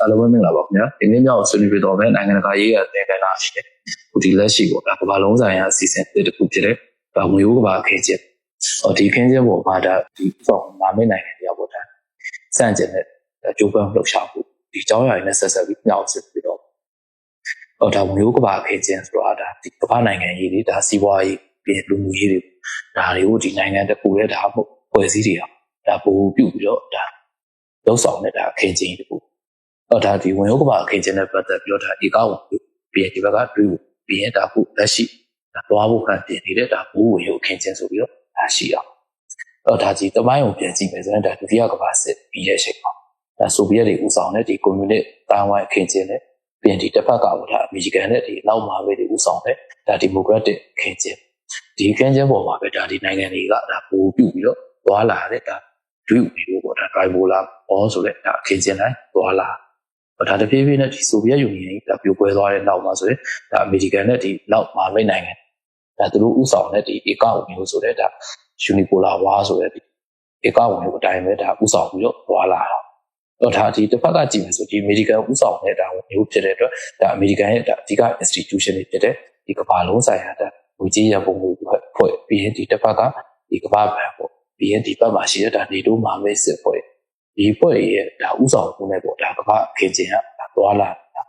အားလုံးပဲမင်္ဂလာပါခင်ဗျာဒီနေ့မြောက်ဆွေးနွေးပြတော့မယ်နိုင်ငံတကာရေးရတဲ့ကဏ္ဍရှိတယ်ခုဒီလက်ရှိပေါ့ဒါကမ္ဘာလုံးဆိုင်ရာအစီအစဉ်တစ်ခုဖြစ်တဲ့ဒါငွေဥကဘာအခင်းကျင်းဟောဒီခင်းကျင်းပေါ်မှာဒါဒီပေါ့မာမင်းနိုင်ငံတရားပေါ်ဒါစန့်ကျင်တဲ့ကြိုးပမ်းလှုပ်ရှားမှုဒီကြောင်းရည်နဲ့ဆက်ဆက်ပြီးမြောက်စစ်ပြီးတော့ဟောဒါငွေဥကဘာအခင်းကျင်းဆိုတာဒါဒီကမ္ဘာနိုင်ငံရေးတွေဒါစီးပွားရေးပြည်လူမှုရေးတွေဒါတွေကိုဒီနိုင်ငံတစ်ခုရဲ့ဒါမှဖွဲ့စည်းတွေဒါပို့ပြုပြီးတော့ဒါလောက်ဆောင်တဲ့ဒါအခင်းကျင်းတစ်ခု တော့ဒါဒီဝင်ဟုတ်ကပါအခင်းချင်းနဲ့ပတ်သက်ပြီးတော့ဒါဧကဝင်ပြီးရင်ဒီဘက်ကတွေးဖို့ပြီးရင်ဒါခုလက်ရှိဒါသွားဖို့ခံပြင်နေတဲ့ဒါဘူးဝင်ဟုတ်အခင်းချင်းဆိုပြီးတော့ဒါရှိအောင်တော့ဒါကြီးတမိုင်းကိုပြန်ကြည့်မယ်ဆိုရင်ဒါဒုတိယကမ္ဘာစစ်ပြီးရဲ့ချိန်မှာဒါဆိုဗီယက်တွေဦးဆောင်တဲ့ဒီကွန်မြူနစ်တိုင်းဝိုင်းအခင်းချင်းနဲ့ပြီးရင်ဒီတစ်ဖက်ကဟိုဒါအမေရိကန်နဲ့ဒီနောက်မှာပဲဒီဦးဆောင်တဲ့ဒါဒီမိုကရက်တစ်အခင်းချင်းဒီအခင်းချင်းပေါ်မှာပဲဒါဒီနိုင်ငံတွေကဒါပို့ပြုပြီးတော့သွားလာတဲ့ဒါဒွိမျိုးပေါ့ဒါ tribola ဘောဆိုတဲ့ဒါအခင်းချင်းတိုင်းသွားလာ ဒါတဖြည်းဖြည်းနဲ့ဒီဆိုဗီယက်ယူနီယံကပြိုကွဲသွားတဲ့နောက်မှာဆိုရင်ဒါအမေရိကန်နဲ့ဒီနောက်မဟာမိတ်နိုင်ငံဒါသူတို့ဥဆောင်တဲ့ဒီဧကဝင်မျိုးဆိုတဲ့ဒါယူနီပိုလာဝါဆိုတဲ့ဒီဧကဝင်မျိုးအတိုင်းပဲဒါဥဆောင်ပြီးတော့သွားလာတာတော့ဒါဒီတစ်ဖက်ကကြည့်မယ်ဆိုဒီအမေရိကန်ဥဆောင်တဲ့ဒါမျိုးဖြစ်တဲ့အတွက်ဒါအမေရိကန်ရဲ့ဒါအဓိက institution တွေဖြစ်တဲ့ဒီကမ္ဘာလုံးဆိုင်ရာဒါငွေကြေးရပုံမှုဖွဲ့ပြီးရင်ဒီတစ်ဖက်ကဒီကမ္ဘာဘဏ်ပေါ့ပြီးရင်ဒီဘက်မှာရှိတဲ့ဒါနေတိုးမဟာမိတ်စစ်ဖွဲ့ ဒီဖွဲ့ရဲ့ဒါဥဆောင်မှုနဲ့ပေါ့ဒါကမ္ဘာခင်ကျင်ကသွားလာတာ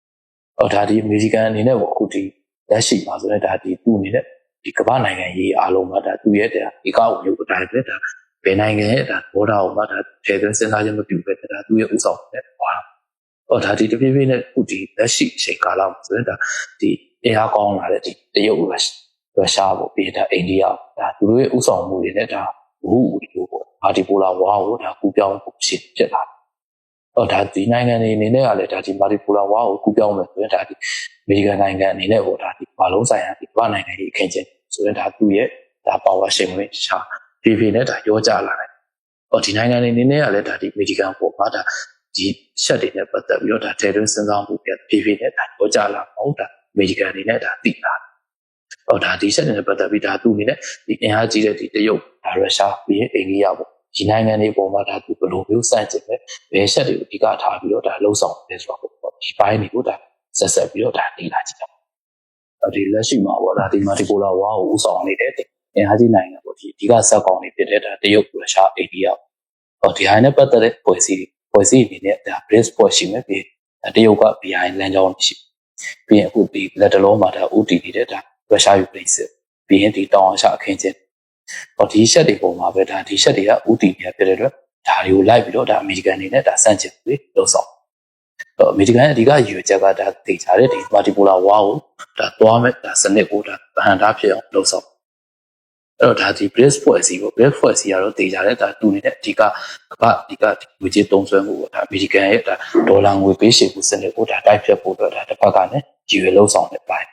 ။အော်ဒါဒီအမေရိကန်အနေနဲ့ပေါ့အခုဒီလက်ရှိမှာဆိုရင်ဒါဒီသူ့အနေနဲ့ဒီကမ္ဘာနိုင်ငံရေးအားလုံးမှာဒါသူ့ရဲ့ဒါဒီကောက်ရုပ်အတိုင်းပဲဒါဘယ်နိုင်ငံရဲ့ဒါဘောဓာကိုမှဒါခြေသွင်းစဉ်းစားခြင်းမပြုပဲဒါသူ့ရဲ့ဥဆောင်နဲ့သွားတာ။အော်ဒါဒီတဖြည်းဖြည်းနဲ့အခုဒီလက်ရှိအချိန်ကာလမှာဆိုရင်ဒါဒီအင်အားကောင်းလာတဲ့ဒီတရုတ်ရုရှားပေါ့ပြီးဒါအိန္ဒိယဒါသူတို့ရဲ့ဥဆောင်မှုတွေနဲ့ဒါဘူးဦးလို့ပေါ့ ဘာဒီပိုလာဝါကိုဒါကူပြောင်းဖို့ဖြစ်ဖြစ်လာတော့ဒါဒီနိုင်ငံတွေအနေနဲ့ကလည်းဒါဒီမာတီပူလာဝါကိုကူပြောင်းမယ်ဆိုရင်ဒါဒီအမေရိကန်နိုင်ငံအနေနဲ့ဟိုဒါဒီဘာလုံးဆိုင်ရာဒီဘာနိုင်ငံကြီးအခင်းချင်းဆိုရင်ဒါသူ့ရဲ့ဒါပါဝါရှင်ဝင်ရှာဖြည်းဖြည်းနဲ့ဒါရောကြလာတယ်။ဟောဒီနိုင်ငံတွေအနေနဲ့ကလည်းဒါဒီအမေရိကန်ပေါ်မှာဒါဒီရှက်တွေနဲ့ပတ်သက်ပြီးတော့ဒါတဲတွင်းစဉ်းစားမှုပြဖြည်းဖြည်းနဲ့ဒါရောကြလာမဟုတ်ဒါအမေရိကန်အနေနဲ့ဒါသိလာတယ်။ဟောဒါဒီရှက်တွေနဲ့ပတ်သက်ပြီးဒါသူ့အနေနဲ့ဒီအင်အားကြီးတဲ့ဒီတရုတ်ဒါရုရှားပြီးရင်အိန္ဒိယပေါ့ ဒီနိုင်ငံတွေပေါ်မှာဒါသူဘယ်လိုမျိုးစန့်ကျင်လဲဘယ်ချက်တွေကိုအဓိကထားပြီးတော့ဒါလှုံ့ဆော်တယ်ဆိုတော့ပေါ့ဒီဘိုင်းတွေကိုဒါဆက်ဆက်ပြီးတော့ဒါနေလာကြည့်ကြပါဒီလက်ရှိမှာပေါ့ဒါဒီမာတီပိုလာဝါကိုဥဆောင်နေတဲ့အင်အားကြီးနိုင်ငံပေါ့ဒီအဓိကဇက်ကောင်တွေဖြစ်တဲ့ဒါတရုတ်ရုရှားအိန္ဒိယဟောဒီဟာနဲ့ပတ်သက်တဲ့ဖွဲ့စည်းဖွဲ့စည်းအနေနဲ့ဒါ BRICS ဖွဲ့ရှိမယ်ပြီးတရုတ်က BRI လမ်းကြောင်းရှိပြီးရင်အခုဒီလက်တလုံးမှာဒါ OT နေတဲ့ဒါရုရှားယူကရိန်းစစ်ပြီးရင်ဒီတောင်အာရှအခင်းကျင်း ဟောဒီရှက်တွေပုံမှာပဲဒါဒီရှက်တွေကဥတီနေဖြစ်တဲ့အတွက်ဒါတွေကိုလိုက်ပြီးတော့ဒါအမေရိကန်အနေနဲ့ဒါစန့်ကျင်ပြီးလှုပ်ဆောင်တော့အမေရိကန်ရဲ့အဓိကရည်ရွယ်ချက်ကဒါသိကြတဲ့ဒီမာတီပိုလာဝါကိုဒါသွားမဲ့ဒါစနစ်ကိုဒါဗဟန်တာဖြစ်အောင်လှုပ်ဆောင်အဲ့တော့ဒါဒီ brace ဖွဲ့စီပေါ့ brace ဖွဲ့စီကတော့သိကြတဲ့ဒါတူနေတဲ့အဓိကကမ္ဘာအဓိကငွေကြေးသုံးစွဲမှုပေါ့ဒါအမေရိကန်ရဲ့ဒါဒေါ်လာငွေပေးရှေ့မှုစနစ်ကိုဒါတိုက်ဖြတ်ဖို့အတွက်ဒါတစ်ဖက်ကလည်းရည်ရွယ်လှုပ်ဆောင်နေပါတယ်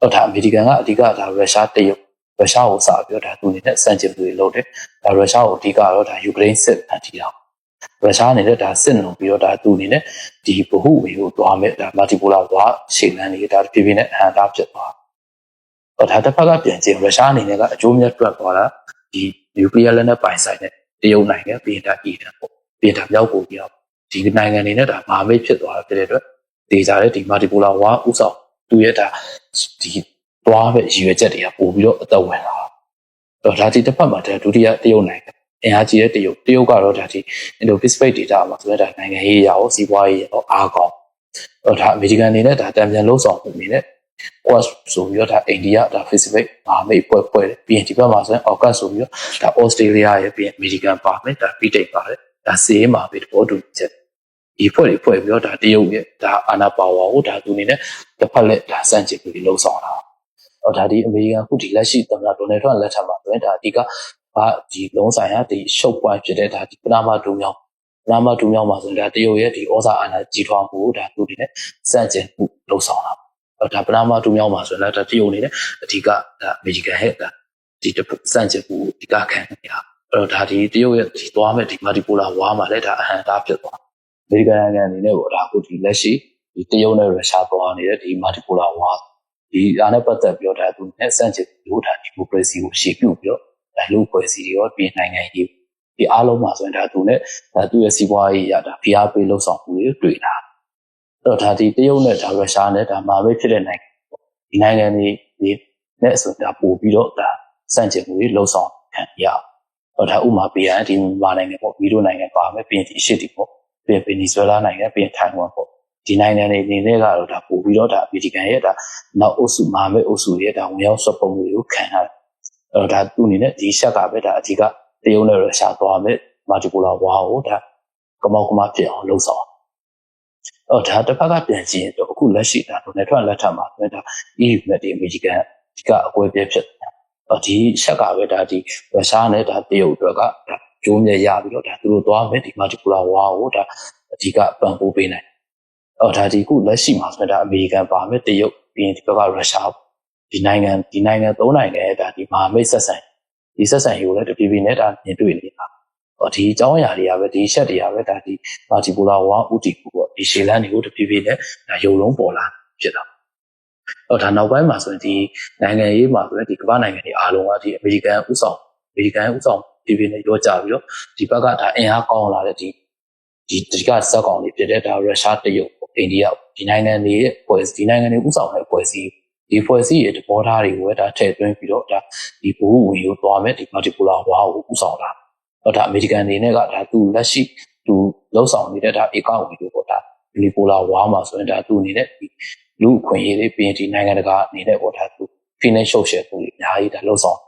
တော့ဒါအမေရိကန်ကအဓိကဒါရုရှားတရုတ် ရုရှားကိုစပြီးတော့ဒါသူအနေနဲ့စန့်ကျင်မှုတွေလုပ်တယ်ဒါရုရှားကိုအဓိကတော့ဒါယူကရိန်းစစ်ဖန်တီးတာရုရှားအနေနဲ့ဒါစစ်လုံပြီးတော့ဒါသူအနေနဲ့ဒီဗဟုဝေကိုတွားမဲ့ဒါမာတီပိုလာဝါရှေ့လန်းလေးဒါဖြည်းဖြည်းနဲ့အဟန်တာဖြစ်သွားတော့ဒါတစ်ဖက်ကပြန်ကျင်ရုရှားအနေနဲ့ကအကျိုးမြတ်တွက်သွားတာဒီနျူကလ িয়ার လက်နက်ပိုင်ဆိုင်တဲ့တရုတ်နိုင်ငံပြည်တာအီရန်ပေါ့ပြည်တာမြောက်ကိုပြောဒီနိုင်ငံတွေနဲ့ဒါမဟာမိတ်ဖြစ်သွားတာဖြစ်တဲ့အတွက်ဒေကြတဲ့ဒီမာတီပိုလာဝါဥဆောင်သူရဲ့ဒါဒီ သွားပဲရည်ရွယ်ချက်တွေကပို့ပြီးတော့အသက်ဝင်လာတော့ဒါဒီတစ်ဖက်မှာဒါဒုတိယတရုတ်နိုင်ငံအင်အားကြီးတဲ့တရုတ်တရုတ်ကတော့ဒါဒီ Indo-Pacific data မှာဆိုတော့ဒါနိုင်ငံရေးရာကိုစီးပွားရေးရောအားကောင်းတော့ဒါအမေရိကန်အနေနဲ့ဒါတံပြန်လုံးဆောင်မှုအနေနဲ့ Quad ဆိုပြီးတော့ဒါအိန္ဒိယဒါ Pacific မဟာမိတ်ပွဲပွဲပြီးရင်ဒီဘက်မှာဆိုရင် AUKUS ဆိုပြီးတော့ဒါ Australia ရဲ့ပြီးရင် American ပါမယ်ဒါပြီးတိတ်ပါတယ်ဒါစီးရင်မှာပဲတဘောတူချက်ဒီဖွဲ့တွေဖွဲ့ပြီးတော့ဒါတရုတ်ရဲ့ဒါအာနာပါဝါကိုဒါသူအနေနဲ့တစ်ဖက်လက်ဒါစန့်ကျင်ပြီးလှုပ်ဆောင်တာ ဟောဒါဒီအမေရိကန်ခုဒီလက်ရှိသမ္မတဒေါ်နယ်ထရန့်လက်ထက်မှာဆိုရင်ဒါအဓိကဘာဒီလုံးဆိုင်ရာဒီရှုပ်ပွိုင်းဖြစ်တဲ့ဒါဒီပနာမဒူမြောင်းပနာမဒူမြောင်းမှာဆိုရင်ဒါတရုတ်ရဲ့ဒီဩဇာအာဏာကြီးထွားမှုဒါသူဒီနဲ့စန့်ကျင်မှုလှုပ်ဆောင်တာဒါပနာမဒူမြောင်းမှာဆိုရင်ဒါတရုတ်အနေနဲ့အဓိကဒါအမေရိကန်ရဲ့ဒါဒီစန့်ကျင်မှုအဓိကခံနေတာအဲ့တော့ဒါဒီတရုတ်ရဲ့ဒီသွားမဲ့ဒီမာတီပိုလာဝါမှာလည်းဒါအဟံတာဖြစ်သွားအမေရိကန်နိုင်ငံအနေနဲ့ပေါ့ဒါအခုဒီလက်ရှိဒီတရုတ်နဲ့ရုရှားပေါ်နေတဲ့ဒီမာတီပိုလာဝါ ဒီအားနဲ့ပတ်သက်ပြီးတော့ဒါသူနဲ့စန့်ကျင်လို့ဒါဒီမိုကရေစီကိုရှေ့ပြုပြီးတော့ဒါလူဖွဲ့စည်းတွေရောပြည်နိုင်ငံရေးဒီအားလုံးမှာဆိုရင်ဒါသူနဲ့ဒါသူ့ရဲ့စီးပွားရေးရတာဖိအားပေးလှုပ်ဆောင်မှုတွေတွေ့တာအဲ့တော့ဒါဒီတရုတ်နဲ့ဒါရုရှားနဲ့ဒါမာပဲဖြစ်တဲ့နိုင်ငံဒီနိုင်ငံတွေဒီနဲ့ဆိုဒါပို့ပြီးတော့ဒါစန့်ကျင်မှုတွေလှုပ်ဆောင်ခံရအောင်တော့ဒါဥမာပေးရရင်ဒီမာနိုင်ငံပေါ့မီဒိုနိုင်ငံပါမယ်ပြီးရင်ဒီအရှိတီပေါ့ပြီးရင်ဗင်နီဇွဲလားနိုင်ငံပြီးရင်ထိုင်ဝမ်ပေါ့ ဒီနိုင်ငံတွေအနေနဲ့ကတော့ဒါပို့ပြီးတော့ဒါအမေရိကန်ရဲ့ဒါနောက်အုပ်စုမာမဲအုပ်စုရဲ့ဒါဝင်ရောက်ဆွတ်ပုံမှုတွေကိုခံရတယ်အဲ့တော့ဒါသူ့အနေနဲ့ဒီရှက်ကပဲဒါအဓိကတရုတ်နဲ့ရုရှားသွားမယ်မာတီပူလာဝါကိုဒါကမောက်ကမဖြစ်အောင်လှုပ်ဆောင်အော်ဒါတစ်ဖက်ကပြန်ကြည့်ရင်တော့အခုလက်ရှိဒါဒေါ်နယ်ထရန့်လက်ထက်မှာဒါ EU နဲ့ဒီအမေရိကန်ဒီကအကွဲပြဲဖြစ်တယ်အော်ဒီရှက်ကပဲဒါဒီရုရှားနဲ့ဒါတရုတ်တို့ကဒါကျိုးမြရပြီးတော့ဒါသူတို့သွားမယ်ဒီမာတီပူလာဝါကိုဒါအဓိကပံ့ပိုးပေးနိုင် အော်ဒါဒီခုလက်ရှိမှာဆိုတော့ဒါအမေရိကန်ပါမယ်တရုတ်ပြီးရင်ဒီဘက်ကရုရှားဒီနိုင်ငံဒီနိုင်ငံသုံးနိုင်ငံဒါဒီမဟာမိတ်ဆက်ဆံဒီဆက်ဆံရေးကိုလည်းတပြေးပြေးနဲ့ဒါမြင်တွေ့နေတာဟောဒီအကြောင်းအရာတွေကပဲဒီချက်တွေကပဲဒါဒီမာတီပူလာဝါဥတီကူပေါ့ဒီရှေလန်တွေကိုတပြေးပြေးနဲ့ဒါရုံလုံးပေါ်လာဖြစ်တာဟောဒါနောက်ပိုင်းမှာဆိုရင်ဒီနိုင်ငံရေးမှာဆိုရင်ဒီကမ္ဘာနိုင်ငံတွေအားလုံးကဒီအမေရိကန်ဥဆောင်အမေရိကန်ဥဆောင်ပြေးပြေးနဲ့ရောကြပြီးတော့ဒီဘက်ကဒါအင်အားကောင်းလာတဲ့ဒီဒီဒီကစက်ကောင်တွေဖြစ်တဲ့ဒါရုရှားတရုတ် အိန္ဒိယဒီနိုင်ငံတွေရဲ့ဖွဲ့ဒီနိုင်ငံတွေဥဆောင်တဲ့ဖွဲ့စည်းဒီဖွဲ့စည်းရဲ့သဘောထားတွေကိုပဲဒါထည့်သွင်းပြီးတော့ဒါဒီဘူဝင်ကိုသွားမယ်ဒီ particular ဝါကိုဥဆောင်တာတော့ဒါအမေရိကန်အနေနဲ့ကဒါသူလက်ရှိသူလှုပ်ဆောင်နေတဲ့ဒါဧကဝင်ကိုပေါ့ဒါဒီပိုလာဝါမှာဆိုရင်ဒါသူအနေနဲ့ဒီလူအခွင့်အရေးတွေပြီးရင်ဒီနိုင်ငံတကာအနေနဲ့ပေါ့ဒါသူ financial share ကိုအများကြီးဒါလှုပ်ဆောင်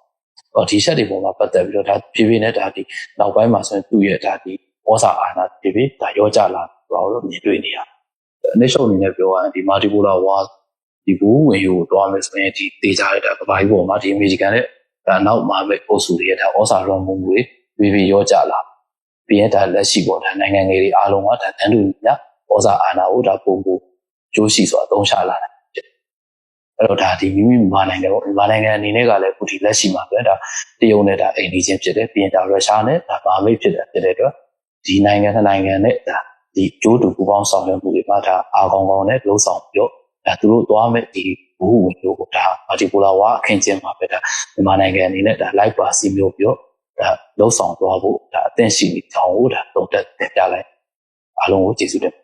ဟောဒီချက်တွေပေါ်မှာပတ်သက်ပြီးတော့ဒါဖြည်းဖြည်းနဲ့ဒါဒီနောက်ပိုင်းမှာဆိုရင်သူ့ရဲ့ဒါဒီဩစာအာဏာဖြည်းဖြည်းဒါရောကြလာတော့လို့မြင်တွေ့နေရအန ည်းဆုံးအနေနဲ့ပြောရရင်ဒီ multipolar war ဒီဘူးဝင်ယူသွားမယ်ဆိုရင်ဒီတေးကြတဲ့ဒါကဘာကြီးပေါ်မှာဒီအမေရိကန်နဲ့ဒါနောက်မှာမဲ့ပို့စုတွေရဲ့ဒါဩစာရုံမှုတွေပြီးပြီးရောကြလာပြီးရင်ဒါလက်ရှိပေါ်ဒါနိုင်ငံငယ်တွေအားလုံးကဒါတန်းတူညဩစာအာဏာကိုဒါပုံပုံကျိုးရှိစွာအသုံးချလာတယ်အဲ့တော့ဒါဒီမိမိမြန်မာနိုင်ငံပေါ့မြန်မာနိုင်ငံအနေနဲ့ကလည်းအခုဒီလက်ရှိမှာပဲဒါတရုတ်နဲ့ဒါအိမ်နေချင်းဖြစ်တယ်ပြီးရင်ဒါရုရှားနဲ့ဒါဗာမိတ်ဖြစ်တယ်ဖြစ်တဲ့အတွက်ဒီနိုင်ငံနှစ်နိုင်ငံနဲ့ဒါ ဒီကျိုးတူပူပေါင်းဆောင်ရွက်မှုတွေမှာဒါအာကောင်းကောင်းနဲ့လှုပ်ဆောင်ပြီးတော့ဒါသူတို့သွားမဲ့ဒီဘူးဝင်တို့ကိုဒါမာတီပူလာဝါအခင်းကျင်းမှာပဲဒါမြန်မာနိုင်ငံအနေနဲ့ဒါ live ပါစီမျိုးပြီးတော့ဒါလှုပ်ဆောင်သွားဖို့ဒါအသင့်ရှိနေကြောင်းကိုဒါတုံ့တက်တင်ပြလိုက်အားလုံးကိုကျေးဇူးတင်